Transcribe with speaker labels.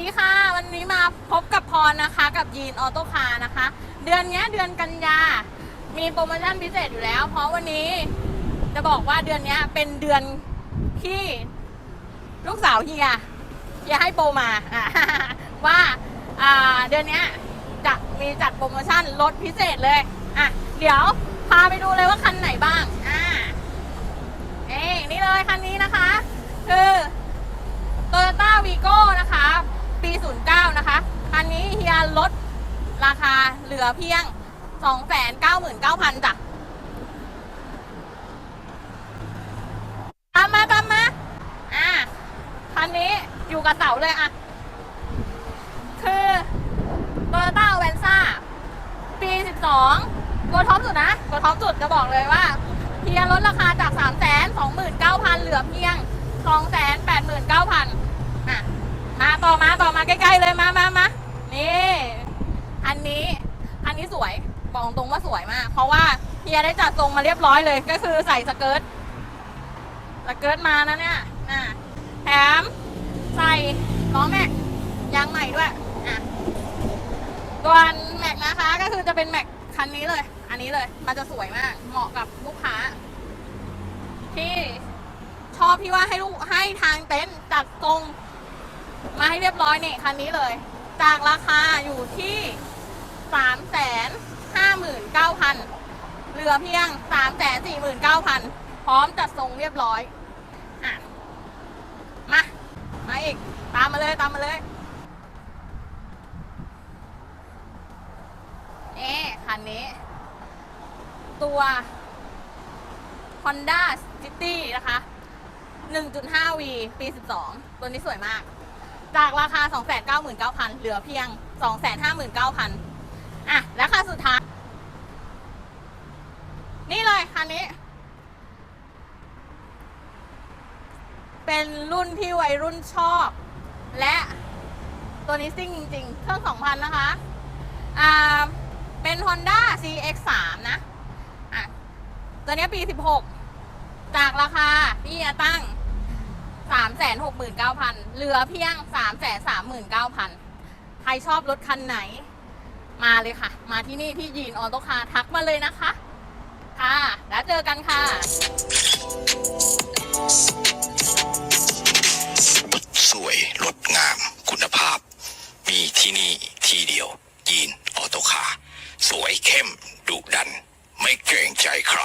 Speaker 1: ดีค่ะ วันนี้มาพบกับพรนะคะ กับยีนออโต้คาร์นะคะ เดือนนี้เดือนกันยา มีโปรโมชั่นพิเศษอยู่แล้ว เพราะวันนี้จะบอกว่าเดือนนี้เป็นเดือนที่ลูกสาวเฮียเฮียให้โปรมาว่าเดือนนี้จะมีจัดโปรโมชั่นลดพิเศษเลยอะเดี๋ยวพาไปดูเลยว่าคันไหนบ้างอ่าเอ้ยนี่เลยคันนี้นะคะ คือ โตโยต้าวีโก้นะคะ ปี 09 นะคะ คันนี้เฮียลดราเหลือเพียง 299,000จ้ะตามมาตามมา อะคันนี้อยู่กับเสาเลยอะ คือโตโยต้าแวนซ่าปี 12 ตัวท็อปสุดนะ ตัวท็อปสุดจะบอกเลยว่า เพียลดราคาจาก 3 2 9 0 0 0 เหลือเพียง 2 8 9 0 0 0อะ มาต่อมาต่อมาใกล้ ๆ เลยมามามานี่ อันนี้ อันนี้ สวยบอกตรงว่าสวยมาก เพราะว่าเฮียได้จัดทรงมาเรียบร้อยเลย ก็คือใส่สเกิร์ตสเกิร์ตมานะเนี่ยนะแถมใส่ล้อแม็กยางใหม่ด้วยอะส่วนแม็กนะคะก็คือจะเป็นแม็กคันนี้เลย อันนี้เลย มันจะสวยมาก เหมาะกับลูกค้า ที่ชอบที่ว่าให้ลูกให้ทางเต็นท์จัดตรงมาให้เรียบร้อยเนี่ยคันนี้เลย จากราคาอยู่ที่ 349,000 เหลือเพียง 349,000 พร้อมจัดส่งเรียบร้อยอะมา มาอีก ตามมาเลย ตามมาเลยนี่คันนี้ ตัว Honda City นะคะ 1.5V ปี 12 ตัวนี้สวยมาก จากราคา 299,900 เหลือเพียง 259,900 อะ และค่าสุดท้าย นี่เลยคันนี้ เป็นรุ่นที่วัยรุ่นชอบ และตัวนี้ซิ่งจริง ๆ เครื่อง 2,000 นะคะ อ่า เป็น Honda CX3 นะ อะ ตัวนี้ปี 16 จากราคาที่จะตั้ง 369,000 เหลือเพียง 339,000 ใครชอบรถคันไหน มาเลยค่ะ มาที่นี่ที่ยีนออโต้คาร์ทักมาเลยนะคะ เจอกันค่ะ
Speaker 2: สวยรดงามคุณภาพ มีที่นี่ที่เดียวยีนออโตคาสวยเข้มดุดัน ไม่เกรงใจใคร